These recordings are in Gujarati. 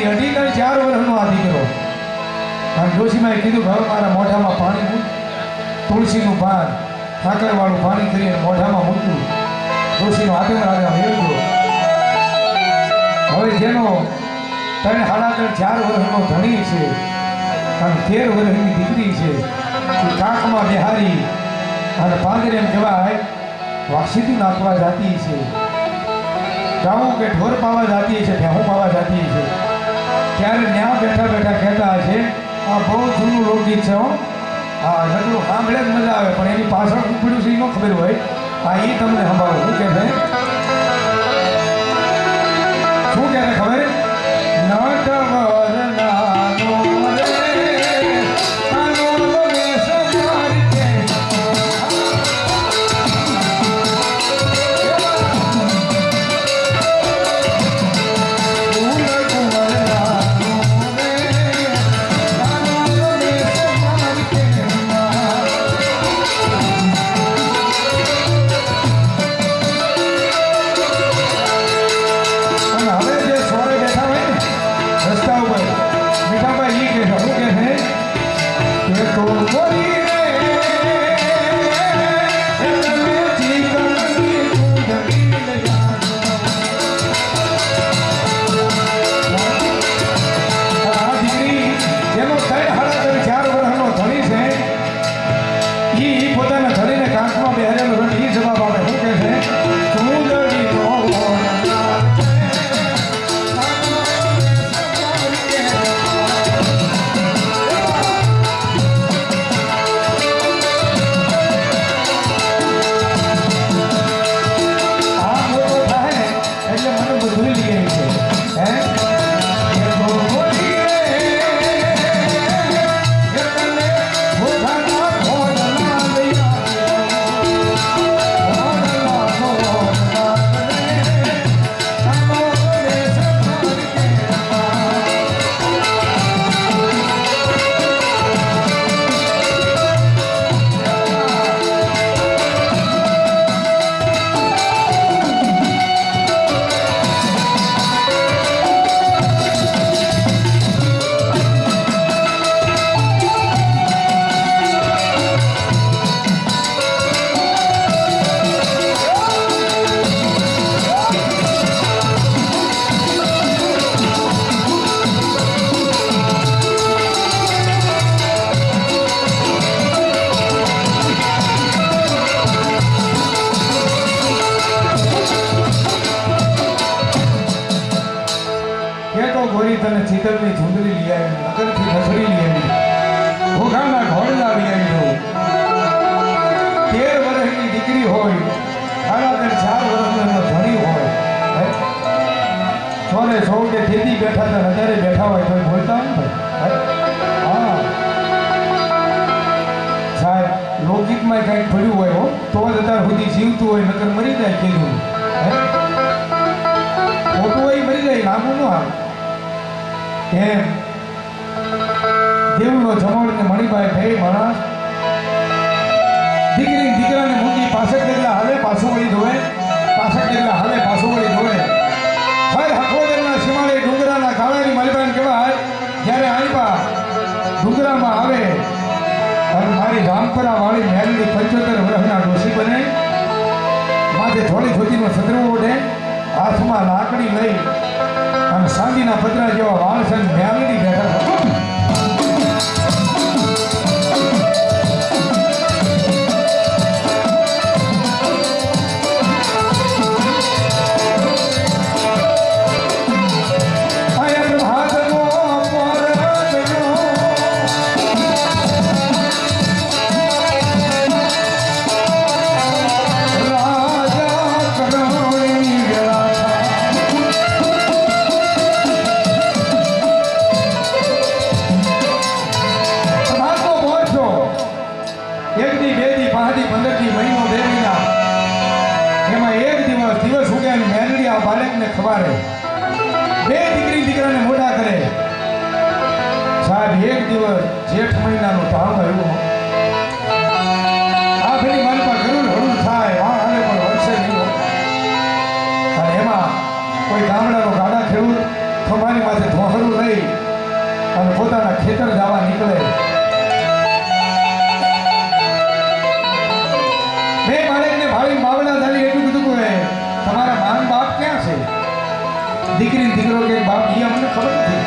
દીકરી અઢી ત્રણ ચાર વર્ષનો આ દીકરો અને જોશીમાએ કીધું ભાઈ મારા મોઢામાં પાણી તુલસીનું પાન સાકરવાળું પાણી કરીને મોઢામાં મૂક્યું ડોશીનો હાથે રાજા મેળવ્યો હવે જેનો ત્રણ સાડા ચાર વર્ષનો ધણી છે અને તેર વર્ષની દીકરી છે, એ કાંકમાં બિહારી અને પાંદરે એમ કહેવાય વાસીથી નાખવા જાતી છે. ગાઉં કે ઢોર પાવા જાતી છે ભેહું પાવા જાતી છે. ત્યારે ત્યાં બેઠા બેઠા કહેતા હશે. આ બહુ જૂનું લોકગીત છે હા. નકરું સાંભળે જ મજા આવે, પણ એની પાછળ ઉપડ્યું પડ્યું છે એ ન ખબર હોય. આ એ તમને સંભાળો, શું કહે તો તને ચિતરની ઝુંડરી લઈ આવી લગનથી નસરી લઈ આવી ભૂખાના ઘોડલા લઈ આવી દઉં તેર વર્ષની દીકરી હોય સાડા ત્રણ ચાર વર્ષનો ધણી હોય? સોને સૌ કે તેથી બેઠા હતા હજારે બેઠા હોય તો બોલતા ને હે? સાહેબ લોકગીતમાં કંઈક પડ્યું હોય હો તો જ અત્યાર સુધી જીવતું હોય નકર મરી જાય કીધું ખોટું હોય મરી જાય લાંબુ ન આવે એમ. દેવનો જમણ ને મણિભાઈ ભાઈ માણસ. દીકરી દીકરાને મૂકી પાસે ડગલા હવે પાછું વળી ધોવે. પાસે ડગલા હાલે, પાછું વળી ધોવે. ભાઈ હકોદરના સીમાડે ડુંગરાના કાળાની મલબાન કહેવાય જ્યારે આઈપા ડુંગરામાં આવે અને મારી રામપરા વાળી મહેલની પંચોતેર વર્ષના ડોશી બને. માથે થોડી થોડીનો સદરવો ઓઢે. હાથમાં લાકડી લઈ અને સાંજીના પતરા જેવા વાળસન મેલડી બેઠા આ બાળકને ખવારે બે દીકરી દીકરાને મોટા કરે. સાહેબ, એક દિવસ જેઠ મહિનાનો ધામ આવ્યો. આ ફેરી મારી પાસે થાય વાહ હાલે પણ વરસે નહીં એમાં કોઈ ગામડાનો ગાડા ખેડૂત ખમાની માથે ધોહરું અને પોતાના ખેતર જવા નીકળે. મેં બાળકને ભાળી બાવડા ધારી એટલું બધું કે તમારા માન બાપ ક્યાં છે? દીકરી દીકરો કે બાપ એ અમને ખબર નથી.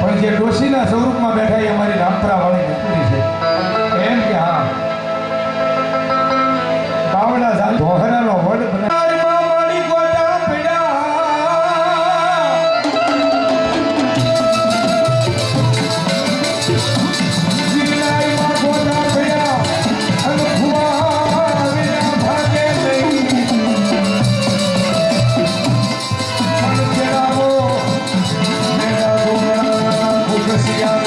પણ જે ડોશીના સ્વરૂપમાં બેઠા એ અમારી રામપરા વાળી દીકરી છે. એમ કે હા. બાવડા ધોહરાનો વડ બનાવી ખુશિયા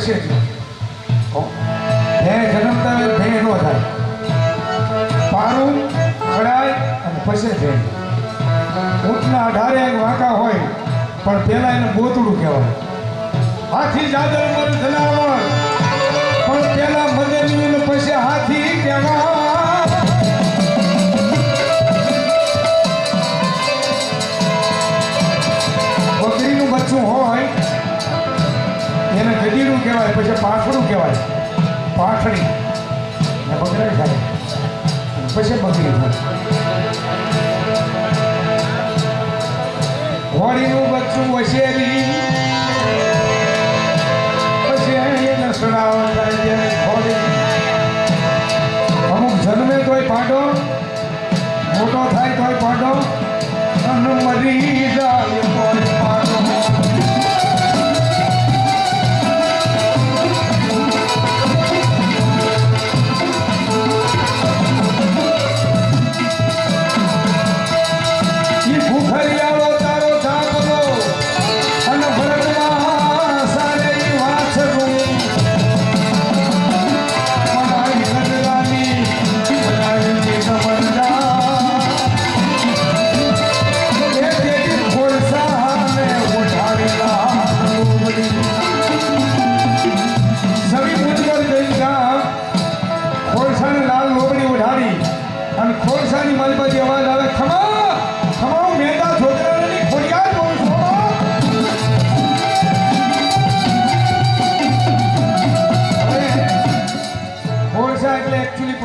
પછી જ જન્મતા વેર ભે થાય પારું કડાય અને પછી ભેં ઊંટના અઢારે વાંકા હોય, પણ પેલા એને ગોતડું કહેવાય. હાથી જાદર મર જનાવર પણ પેલા મદની ને પછી હાથી કહેવાય. બકરીનું બચ્ચું હોય એને કહેવાય, પછી પાછળું કહેવાય. પાછળી બકરાઈ થાય પછી બગડી થાય હોળીનું બચ્ચું વસેલી. પછી હોળી અમુક જન્મે તોય પાડો, મોટો થાય તોય પાડો. મરી જાય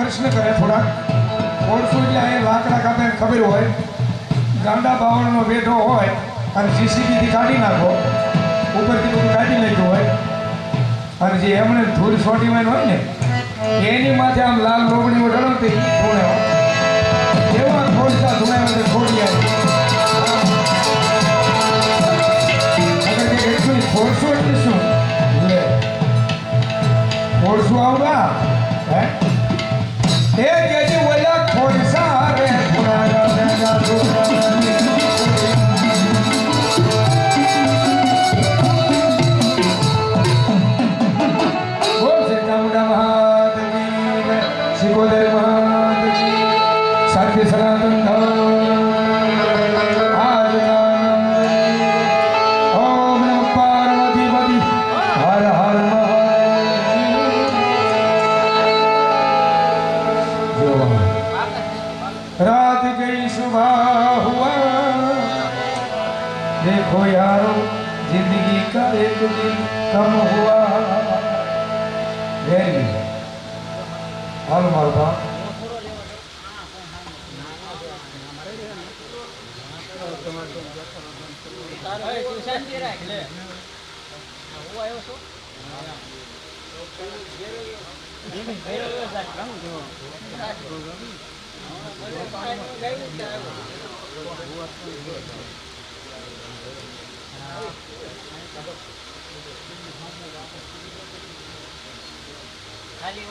પ્રશ્ન કરે થોડાક. ઓળખું એટલે એ લાકડા કાપે ખબર હોય. ગાંડા બાવળનો વેઢો હોય અને જીસીબીથી કાઢી નાખો. ઉપરથી બધું કાઢી નાખ્યું હોય. અને જે એમણે ધૂળ છોટી હોય ને, એની માથે આમ લાલ લોબડી ઓઢાડો ને તો એ ધૂણે એવા ખોરસા ધૂણે ખોડી આવે. એટલે શું ખોરસું આવડા. कम हुआ रेल हाल मारवा Thank you. ખાલી